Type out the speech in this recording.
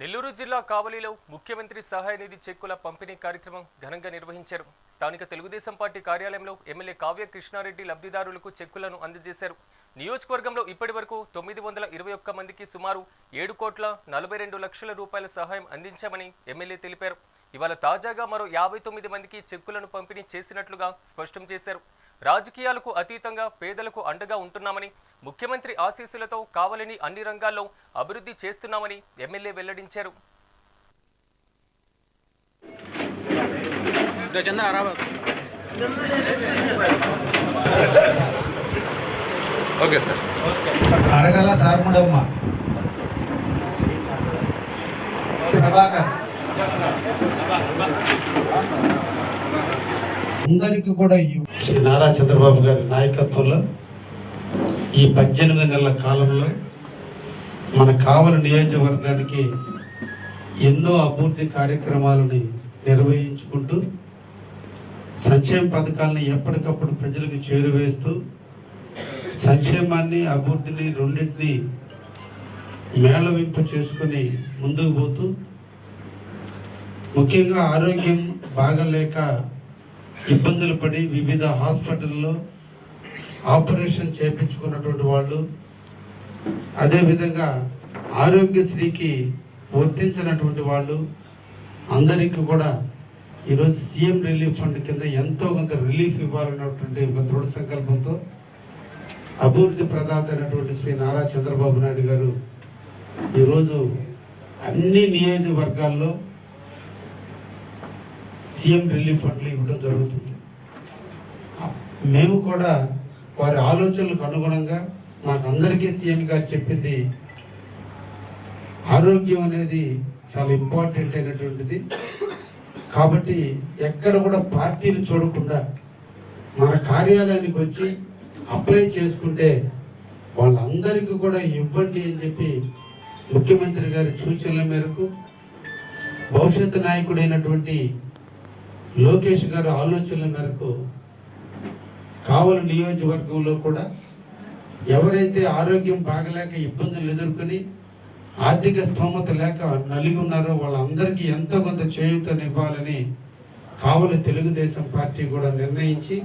నెల్లూరు జిల్లా కావలిలో ముఖ్యమంత్రి సహాయ నిధి చెక్కుల పంపిణీ కార్యక్రమం ఘనంగా నిర్వహించారు. స్థానిక తెలుగుదేశం పార్టీ కార్యాలయంలో ఎమ్మెల్యే కావ్య కృష్ణారెడ్డి లబ్ధిదారులకు చెక్కులను అందజేశారు. నియోజకవర్గంలో ఇప్పటి వరకు తొమ్మిది వందల ఇరవై ఒక్క మందికి సుమారు ఏడు కోట్ల నలభై రెండు లక్షల రూపాయల సహాయం అందించామని ఎమ్మెల్యే తెలిపారు. ఇవాళ తాజాగా మరో యాభై తొమ్మిది మందికి చెక్కులను పంపిణీ చేసినట్లుగా స్పష్టం చేశారు. రాజకీయాలకు అతీతంగా పేదలకు అండగా ఉంటున్నామని ముఖ్యమంత్రి ఆశీస్సులతో కావాలని అన్ని రంగాల్లో అభివృద్ధి చేస్తున్నామని ఎమ్మెల్యే వెల్లడించారు. చందా ఓకే సార్. అరగల సార్ముడమ్మ ప్రభాకర్. అందరికీ కూడా ఈ శ్రీ నారా చంద్రబాబు గారి నాయకత్వంలో ఈ పద్దెనిమిది నెలల కాలంలో మన కావలి నియోజకవర్గానికి ఎన్నో అభివృద్ధి కార్యక్రమాలని నిర్వహించుకుంటూ సంక్షేమ పథకాలను ఎప్పటికప్పుడు ప్రజలకు చేరువేస్తూ సంక్షేమాన్ని అభివృద్ధిని రెండింటిని మేళవింపు చేసుకుని ముందుకు పోతూ ముఖ్యంగా ఆరోగ్యం బాగలేక ఇబ్బందులు పడి వివిధ హాస్పిటల్లో ఆపరేషన్ చేపించుకున్నటువంటి వాళ్ళు అదేవిధంగా ఆరోగ్యశ్రీకి వర్తించినటువంటి వాళ్ళు అందరికీ కూడా ఈరోజు సీఎం రిలీఫ్ ఫండ్ కింద ఎంతో కొంత రిలీఫ్ ఇవ్వాలన్నటువంటి ఒక దృఢ సంకల్పంతో అభివృద్ధి ప్రదాత అయినటువంటి శ్రీ నారా చంద్రబాబు నాయుడు గారు ఈరోజు అన్ని నియోజకవర్గాల్లో సీఎం రిలీఫ్ ఫండ్లు ఇవ్వడం జరుగుతుంది. మేము కూడా వారి ఆలోచనలకు అనుగుణంగా మాకు అందరికీ సీఎం గారు చెప్పింది ఆరోగ్యం అనేది చాలా ఇంపార్టెంట్ అయినటువంటిది. కాబట్టి ఎక్కడ కూడా పార్టీలు చూడకుండా మన కార్యాలయానికి వచ్చి అప్లై చేసుకుంటే వాళ్ళందరికీ కూడా ఇవ్వండి అని చెప్పి ముఖ్యమంత్రి గారి సూచనల మేరకు భవిష్యత్తు నాయకుడైనటువంటి లోకేష్ గారి ఆలోచనల మేరకు కావలి నియోజకవర్గంలో కూడా ఎవరైతే ఆరోగ్యం బాగలేక ఇబ్బందులు ఎదుర్కొని ఆర్థిక స్తోమత లేక నలిగి ఉన్నారో వాళ్ళందరికీ ఎంతో కొంత చేయూతనివ్వాలని కావలి తెలుగుదేశం పార్టీ కూడా నిర్ణయించి